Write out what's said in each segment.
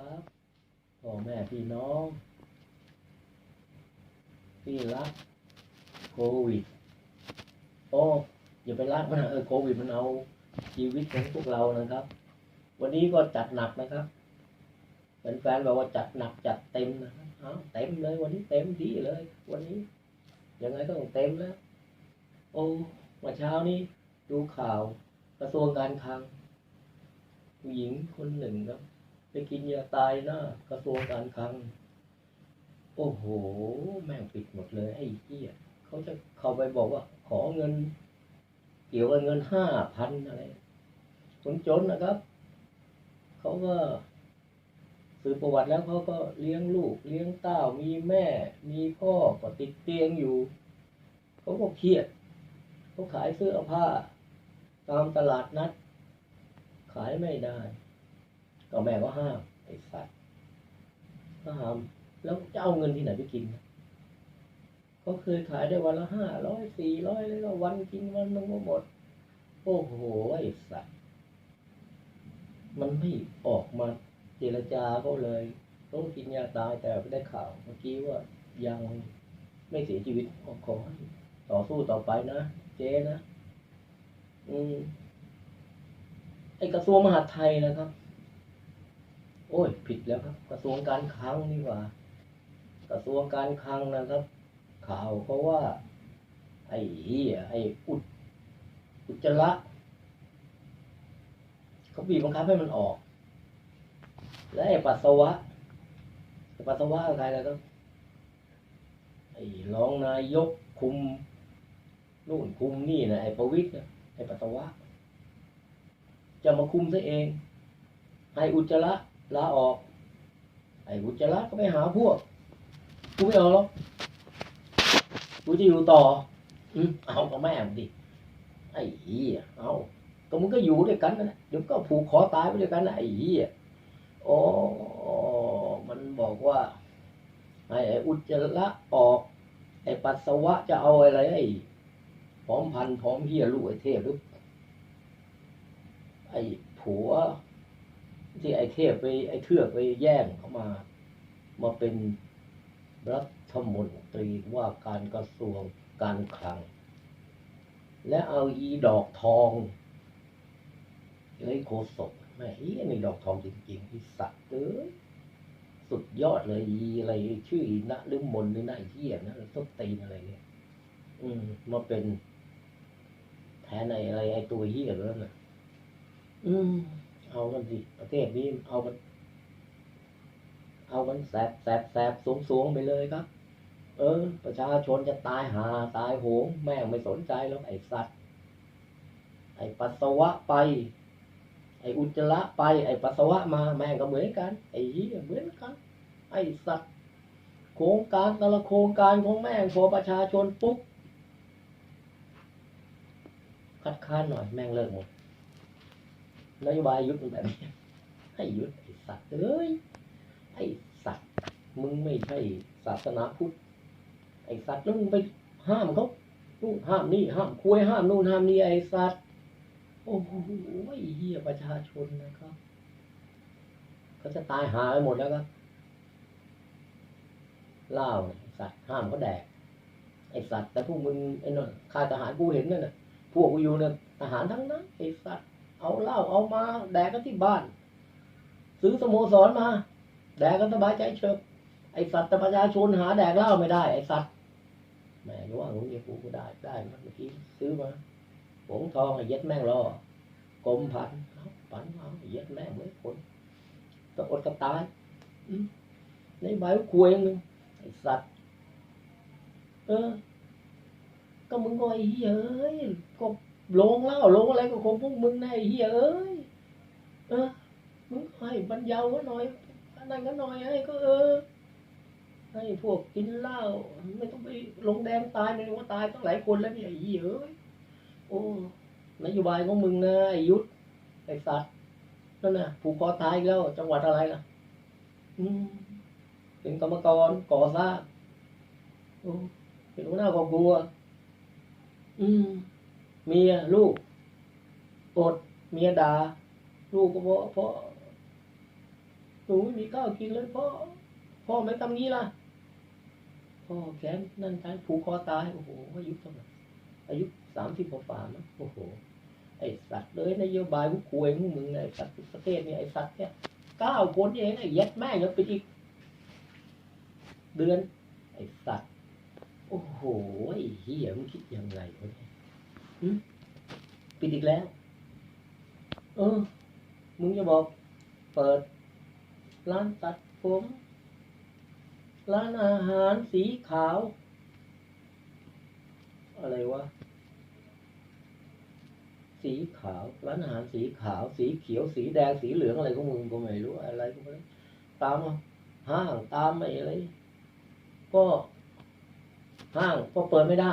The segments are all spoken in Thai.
ครับพ่อแม่พี่น้องที่รักโควิดโอ้อย่าไปรักมันนะเออโควิดมันเอาชีวิตของพวกเรานะครับ วันนี้ก็จัดหนักนะครับแฟนๆบอกว่าจัดหนักจัดเต็มนะครับเอาเต็มเลย วันนี้เต็มที่เลย วันนี้ยังไงก็ต้องเต็มแล้ว โอ้เมื่อเช้านี้ดูข่าวกระทรวงการคลังผู้หญิงคนหนึ่งครับ ไปกินยาตายน้ากระทรวงการคลัง โอ้โห แม่งปิดหมดเลย ไอ้เหี้ยเขาจะเข้าไปบอกว่า ขอเงิน เกี่ยวกับเงินห้าพันอะไรคนจนนะครับ เขาก็สืบประวัติแล้วเขาก็เลี้ยงลูก เลี้ยงเต้ามีแม่ มีพ่อก็ติดเตียงอยู่ เขาก็เครียด เขาขายเสื้อผ้า ตามตลาดนัด ขายไม่ได้ ก็แม่ก็ห้ามไอ้สัตว์ก็ห้ามแล้วจะเอาเงินที่ไหนไปกินเขาเคยขายได้วันละห้าร้อยสี่ร้อยแล้วก็วันกินวันนึงก็หมด โอ้โหไอ้สัตว์มันไม่ออกมาเจรจาเขาเลยต้องกินยาตายแต่ไม่ได้ข่าวเมื่อกี้ว่ายังไม่เสียชีวิตก็ขอให้ต่อสู้ต่อไปนะ เจ๊นะ อืมไอกระทรวงมหาดไทยนะครับ โอ้ยผิดแล้วครับ กระทรวงการคลังนี่หว่า กระทรวงการคลังนะครับ ข่าวเพราะว่า ไอ้เหี้ยไอ้อุดอุจจระเขาบีบบังคับให้มันออก และไอ้ปัสสาวะไอ้ปัสสาวะอะไรแล้วก็ไอ้รองนายกคุมนู่นคุมนี่นะไอ้ประวิตรนะไอ้ปัสสาวะ จะมาคุมซะเองให้อุจจาระ ลาออก ไอ้อุจจาระก็ไปหาพวก กูไม่เอาหรอก กูจะอยู่ต่อ อืมเอากับแม่มึงดิ ไอ้เหี้ยเอาก็มึงก็อยู่ด้วยกันนั่นและเดี๋ยวก็ผูกคอตายไปด้วยกันนะไอ้เหี้ยโอ้มันบอกว่าให้ไอ้อุจจาระออก ไอ้ปัสสาวะจะเอาอะไรไอ้พร้อมพันพร้อมเหี้ยลูกไอ้เทพหรือไอ้ผัว ที่ไอ้เทพไปไอ้เทือกไปแย่งเขามา มาเป็นรัฐมนตรีว่าการกระทรวงการคลัง และเอาอีดอกทองเลยโคศกแม่อีนี่ดอกทองจริงๆที่สัตว์เอ้ยสุดยอดเลยอีอะไรชื่อนะหรือมนหรือนะไอ้เหี้ยนะต้นตีนอะไรเนี่ย อืมมาเป็นแทนไอ้อะไรไอ้ตัวเหี้ยแล้วน่ะอืม เอากันสิประเทศนี้เอากัน เอากันแสบแสบแสบสวงสวงไปเลยครับ เออ ประชาชนจะตายหาตายโหงแม่งไม่สนใจแล้วไอ้สัตว์ ไอ้ปัสสาวะไป ไอ้อุจจาระไป ไอ้ปัสสาวะมาแม่งก็เหมือนกัน ไอ้เหี้ยเหมือนกัน ไอ้สัตว์โครงการแต่ละโครงการของแม่งพอประชาชนปุ๊บคัดค้านหน่อยแม่งเลิกหมด นโยบายยุดมันแบบนี้ให้ยุดไอ้สัตว์เอ้ยไอ้สัตว์มึงไม่ใช่ศาสนาพุทธไอ้สัตว์แล้วมึงไปห้ามเขานู่นห้ามนี่ห้ามคุยห้ามนู่นห้ามนี่ไอ้สัตว์โอ้โหเหี้ยประชาชนนะครับเขาจะตายหาไปหมดแล้วครับเหล้าสัตว์ห้ามเขาแดกไอ้สัตว์แต่พวกมึงไอ้นั่นข้าทหารกูเห็นนั่นน่ะพวกกูอยู่เนี่ยทหารทั้งนั้นไอ้สัตว์ เหล้าเอามา แดกกันที่บ้าน ซื้อสโมสรมา แดกกันสบายใจเฉิบไอสัตว์ประชาชนหาแดกเหล้าไม่ได้ ไอสัตว์แม่รู้ว่าหนูเมียกูก็ได้ได้มาเมื่อกี้ซื้อมาผงทองไอ้เย็ดแม่งรอกรมพันเอาปันเอาเย็ดแม่งเลยผลต้องอดกับตายในใบก็คุยงหนึงไอสัตว์ เออ ก็มึงก็ไอ้เหี้ยเอ้ยก็ ลงแล้วลงอะไรก็คงพวกมึงในะไอ้เฮียเอ้ยเออมึงให้บรรยาก็หน่อยอันนั้นก็หน่อยให้ก็เออให้พวกกินเหล้าไม่ต้องไปลงแดงตายไม่รู้ว่าตายตั้งหลายคนแล้วเนี่ยไอ้เหี้ยเอ้ยโอ้นโยบายของมึงนะไอ้ยุทธไอ้สัตว์นั่นน่ะผูกคอตายแล้ว จังหวัดอะไรล่ะ อืมเป็นกรรมกรก่อสร้างโอ้เป็นหัวหน้าครอบครัวอืม เมียลูกอดเมียด่าลูกก็เพราะเพราะนูไม่มีข้าวกินเลยพ่อพ่อไม่ทำงี้ล่ะพ่อแขนนั่นตายผูกคอตายโอ้โหอายุเท่าไหร่อายุสามสิบกว่าๆมั้งโอ้โหไอสัตว์เลยนโยบายพวกควยพวกมึงเนี่ยไอสัตว์ประเทศเนี่ยไอสัตว์เนี่ยเก้าคนเองไอ้เย็ดแม่งยังไปอีกเดือน ไอสัตว์ โอ้โหไอเหี้ยมึงคิดยังไงวะเนี่ย ปิดอีกแล้ว เออ มึงจะบอก เปิด ร้านตัดผม ร้านอาหารสีขาว อะไรวะ สีขาว ร้านอาหารสีขาว สีเขียว สีแดง สีเหลืองอะไรของมึงก็ไม่รู้อะไรก็ไม่รู้ตามห้างตามไอ้อะไร ก็ห้างก็เปิดไม่ได้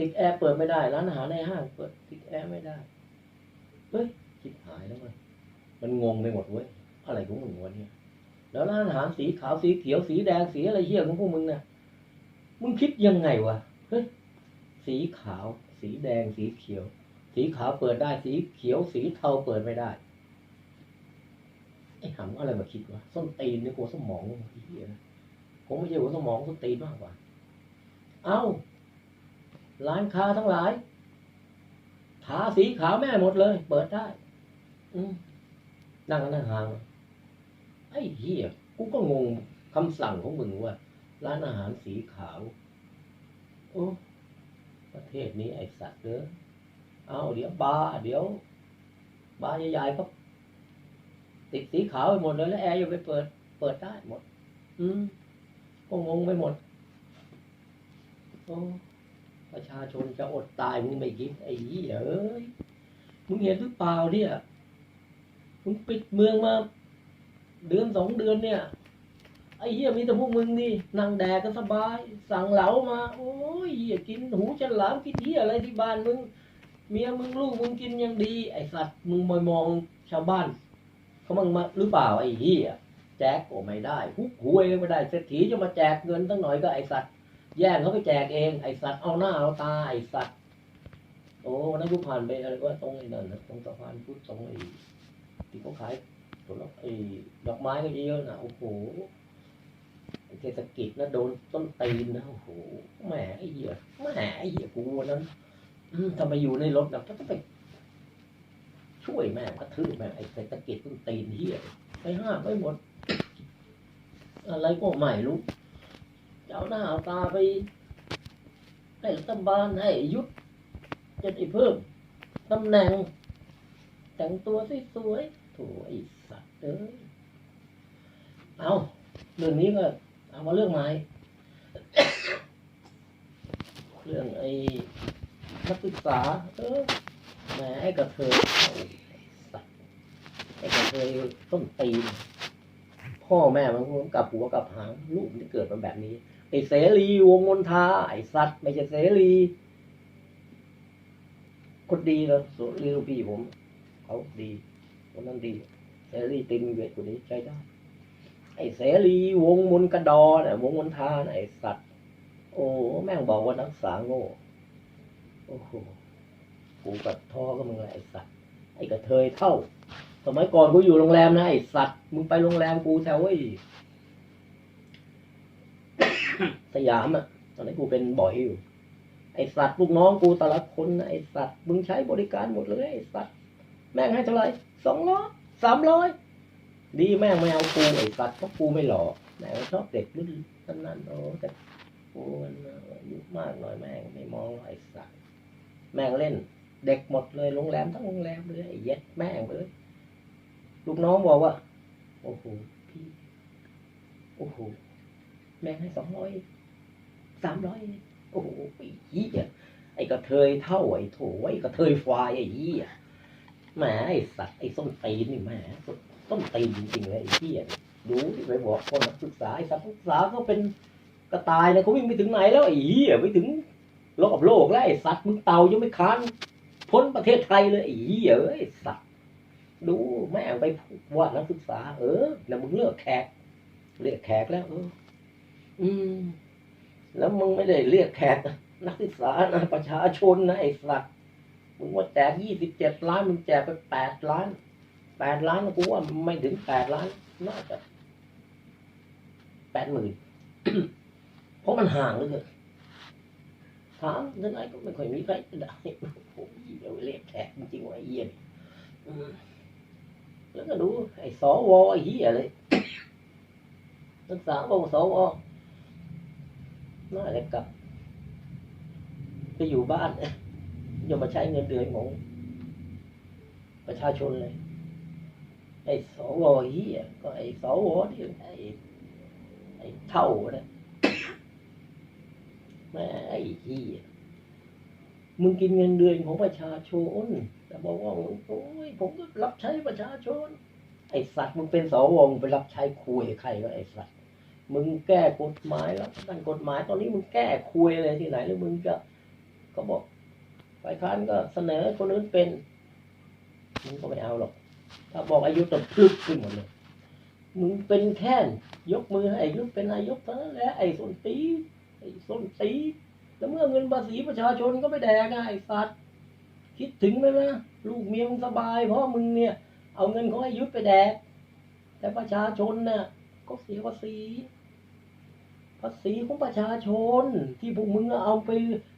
ติดแอร์เปิดไม่ได้ ร้านอาหารในห้างเปิด ติดแอร์ไม่ได้ เฮ้ยคิดหายแล้วมันมันงงไปหมดเว้ยอะไรของมึงวะเนี่ยแล้วร้านอาหารสีขาวสีเขียวสีแดงสีอะไรเหี้ยของพวกมึงเนี่ยมึงคิดยังไงวะเฮ้ยสีขาว สีแดงสีเขียว สีขาวเปิดได้สีเขียวสีเทาเปิดไม่ได้ไอ้หำอะไรมาคิดวะส้นตีนในหัวสมองไอเหี้ยผมไม่ใช่หัวสมองส้นตีนมากกว่า เอ้า ร้านค้าทั้งหลายทาสีขาวแม่หมดเลย เปิดได้ อืนั่งกันนั่งห่างไอ้เหี้ยกูก็งงคำสั่งของมึงว่า ร้านอาหารสีขาว โอ้ประเทศนี้ไอ้สัตว์เด้อเอาเดี๋ยวบาร์เดี๋ยวบาร์ใหญ่ๆก็ติดสีขาวไปหมดเลยแล้วแอร์ยังไปเปิด เปิดได้หมด อืมก็งงไปหมดโอ้ ประชาชนจะอดตายมึงไม่คิดไอ้เหี้ยเอ้ยมึงเห็นหรือเปล่าเนี่ยมึงปิดเมืองมาเดือนสองเดือนเนี่ยไอ้เหี้ยมีแต่พวกมึงนี่นั่งแดกกันสบาย สั่งเหลามา โอ้ยเหี้ยกินหูฉลามกินเหี้ยอะไรที่บ้านมึงเมียมึงลูกมึงกินยังดี ไอ้สัตว์มึงมอยมองชาวบ้านเขามึงมาหรือเปล่าไอ้เหี้ยแจกก็ไม่ได้ฮุกหวยก็ไม่ได้เศรษฐีจะมาแจกเงินตั้งหน่อยก็ไอ้สัตว์ แย่งเขาไปแจกเองไอสัตว์เอาหน้าเอาตาไอสัตว์โอ้นนั้นกูผ่านไปอะไรว่าตรงไอ้นั่นนะตรงสะพานพุทธตรงไอ้ที่เขาขายผลไอ้ดอกไม้ก็เยอะนะโอ้โหเทศกิจนะโดนต้นตีนนะโอ้โหแหมไอ้เหี้ยแหมไอ้เหี้ยกูวันนั้นทำไมอยู่ในรถนะก็ต้องไป ช่วยแม่กระทืบแม่ไอ้เศรษฐกิจต้นตีนเหี้ยไปห้ามไปหมด อะไรก็ไม่รู้ จะเอาหน้าเอาตาไปให้รัฐบาลให้ยุดจะได้เพิ่มตำแหน่ง แต่งตัวสวยๆถ่ไอ้สัตว์เอ้ยเอาเรื่องนี้ก็เอามาเรื่องใหม่เรื่องไอ้นักศึกษา เออแหมไอ้กระเทยไอ้สัตว์ไอ้กระเทยต้นตีน พ่อแม่มันกลับหัวกลับหางลูกมันเกิดมาแบบนี้ไอ้เสรีวงมนทาไอ้สัตว์ไม่ใช่เสรีคนดีแล้วสุรีลูกพี่ผม เขาดีคนนั้นดีเสรีตินเวทคนนี้ใช้ได้ไอ้เสรีวงมนกระดอน่ะวงมนทานะไอ้สัตว์ โอ้แม่งบอกว่านักศึกษาโง่โอ้โหกูกับท่อก็มึงแหละไอ้สัตว์ไอ้กระเทยเท่า สมัยก่อนกูอยู่โรงแรมนะไอ้สัตว์มึงไปโรงแรมกูแถวไอ้สยามอะตอนนี้นกูเป็นบ่อยอยู่ ไอสัตว์ลูกน้องกูแต่ละคนนะไอสัตว์มึงใช้บริการหมดเลยไอสัตว์แม่งให้เท่าไหร่สองร้อยสามร้อยดีแม่งไม่เอากูไอสัตว์เพราะกูไม่หล่อแม่งชอบเด็กรุ่นนั้นๆโอ้แต่กูมันอายุมากหน่อยแม่งไม่มองหรอกไอสัตว์แม่งเล่น เด็กหมดเลยโรงแรมทั้งโรงแรมเลยไอ้เย็ดแม่งเลย ลูกน้องบอกว่า โอ้โหพี่ โอ้โห แม่งให้สองร้อยสามร้อยโอ้โหไอ้เหี้ยไอ้กระเทยเท่าไอ้โถไอ้กระเทยควายไอ้เหี้ยแหมไอ้สัตว์ไอ้ส้นตีนนี่แหมต้นตีนจริงๆเลยไอ้เหี้ยดูที่ไปบอกคนนักศึกษาไอ้สัตว์ศึกษาเขาเป็นกระต่ายนะเขาวิ่งไปถึงไหนแล้วไอ้เหี้ยไปถึงโลกกับโลกแล้วไอ้สัตว์มึงเต่ายังไม่คานพ้นประเทศไทยเลยไอ้เหี้ยเอ้ยไอ้สัตว์ ดูแม่งไปว่านักศึกษา เออ แล้วมึงเลือกแขกเรียกแขกแล้ว เออ อืม แล้วมึงไม่ได้เรียกแขกนะนักศึกษานะประชาชนนะไอ้สัตว์มึงว่าแจกยี่สิบเจ็ดล้านมึงแจกไปแปดล้านแปดล้านกูว่าไม่ถึงแปดล้านน่าจะแปดหมื่นเพราะมันห่างเหลยเกินถามเรื่องไหนก็ไม่ค่อยมีใครจะได้โอ้ยเดี๋ยวเรียกแขกจริงๆว่าไอ้เหี้ยนี่อืม แล้วก็ดูไอ้สวไอ้เหี้ยเลยศึกษาองสวน่าจะกลับ ไปอยู่บ้านอย่ามาใช้เงินเดือนของประชาชนเลย ไอ้สวเฮียก็ไอ้สวที่ไอ้ไอ้เท่านะแม่ไอ้เฮียมึงกินเงินเดือนของประชาชน แต่บอกว่าโอ้ยผมก็รับใช้ประชาชน ไอ้สัตว์มึงเป็นสวงไปรับใช้คุยใครวะไอ้สัตว์มึงแก้กฎหมายแล้วนั่นกฎหมายตอนนี้มึงแก้คุยอะไรที่ไหนแล้วมึงจะก็บอกฝ่ายค้านก็เสนอคนอื่นเป็นมึงก็ไม่เอาหรอก ถ้าบอกอายุตะพลึกขึ้นหมดเลยมึงเป็นแค่นยกมือให้อายุเป็นนายกเท่านั้นแหละไอ้ส้นตีไอ้ส้นตีแล้วเมื่อเงินภาษีประชาชนก็ไม่แดกไอ้สัตว์ คิดถึงไหมนะลูกเมียมึงสบาย เพราะมึงเนี่ย เอาเงินของอายุไปแดก แต่ประชาชนน่ะก็เสียภาษีภาษีของประชาชน ที่พวกมึงเอาไป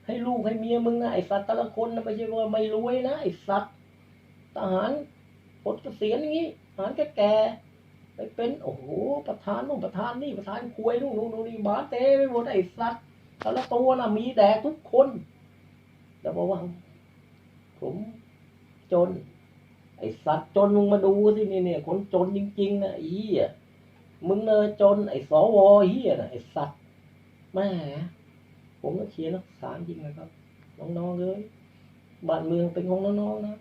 ให้ลูกให้เมียมึงนะไอสัตว์แต่ละคนนะไม่ใช่ว่าไม่รวยนะไอสัตว์ทหารปลดเกษียณอย่างนี้ทหารแก่ๆไปเป็นโอ้โหประธานนู่นประธานนี่ประธานควยนู่นนู่นนู่นนี่บาเต้ไปหมดไอสัตว์แต่ละตัวน่ะมีแดกทุกคนแต่บอกว่า ผมจน ไอสัตว์จนมึงมาดูสิเนี่ยเนี่ยคนจนจริงๆนะอ้เหี้มึงเนอจน ไอสวเหี้ยนะไอสัตว์แม่ผมก็เชียร์นักศึกษาจริงนะครับน้องๆเลยบ้านเมืองเป็นของน้องๆนะ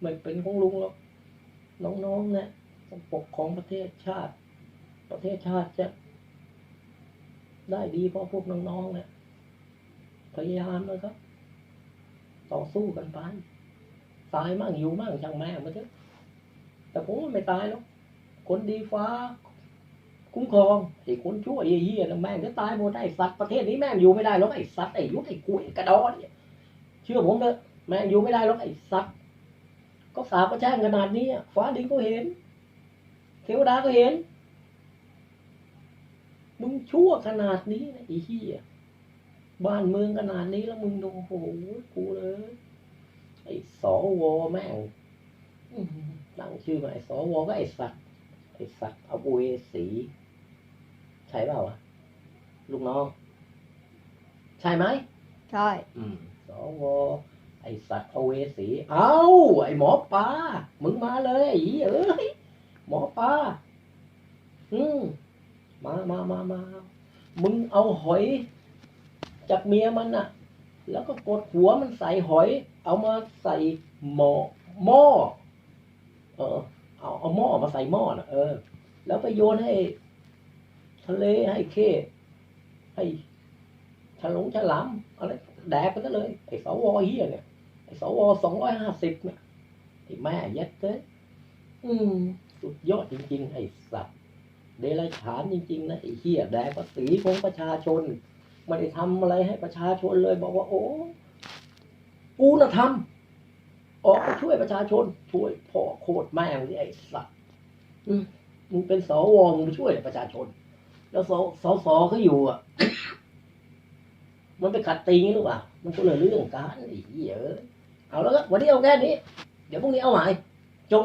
ไม่เป็นของลุงหรอกน้องๆเนี่ยต้องปกครองประเทศชาติ ประเทศชาติจะได้ดีเพราะพวกน้องๆเนี่ยพยายามนะครับ ต่อสู้กันไป ตายมั่งอยู่มั่งช่างแม่มาเถอะแต่ผมว่าไม่ตายหรอกคนดีฟ้า คุ้มครองไอ้คนชั่วไอ้เหี้ยน่ะแม่งจะตายหมดไอ้สัตว์ประเทศนี้แม่งอยู่ไม่ได้หรอกไอ้สัตว์ไอ้ยุทธไอ้กุยกระดอนเนี่ยเชื่อผมเถอะแม่งอยู่ไม่ได้หรอกไอ้สัตว์ก็สาบก็แช่งขนาดนี้ฟ้าดินก็เห็น เทวดาก็เห็นมึงชั่วขนาดนี้นะไอ้เหี้ยบ้านเมืองขนาดนี้แล้วมึงดูโอ้โหกูเลย ไอ้สวแม่งอื้อหือตั้งชื่อมาไอ้สวก็ไอ้สัตว์ไอ้สัตว์เอาเวสีใช่เปล่าวะลูกน้องใช่ไหมใช่อืมสวไอ้สัตว์เอาเวสี เอ้าไอ้หมอปลา มึงมาเลยไอ้เอ้ย หมอปลา อืมมามามามา มึงเอาหอยจากเมียมันน่ะ แล้วก็กดหัวมันใส่หอย เอามาใส่หม้อหม้อเออเอาเอาหม้อมาใส่หม้อน่ะเออ แล้วไปโยนให้ ทะเลให้เคให้ฉลงฉลามอะไรแดกไปซะเลยไอ้สวเฮียเนี่ยไอ้สวสองร้อยห้าสิบเนี่ยไอ้แม่ยัดเต้อืมสุดยอดจริง ๆ ไอ้สัตว์เดรัจฉานจริง ๆ นะไอ้เฮียแดกภาษีของประชาชน ไม่ได้ทำอะไรให้ประชาชนเลย บอกว่า โอ้กูน่ะทำออกไปช่วยประชาชน ช่วยพ่อโคตรแม่งที่ไอ้สัตว์มึงเป็นสวมึงไปช่วยประชาชน แล้วสสสเขาอยู่อะ มันไปขัดตีงี้หรือเปล่ามันก็เลยเรื่องการไอ้เหี้ยเอ้ยเอาแล้วก็วันนี้เอาแค่นี้ เดี๋ยวพรุ่งนี้เอาใหม่จบ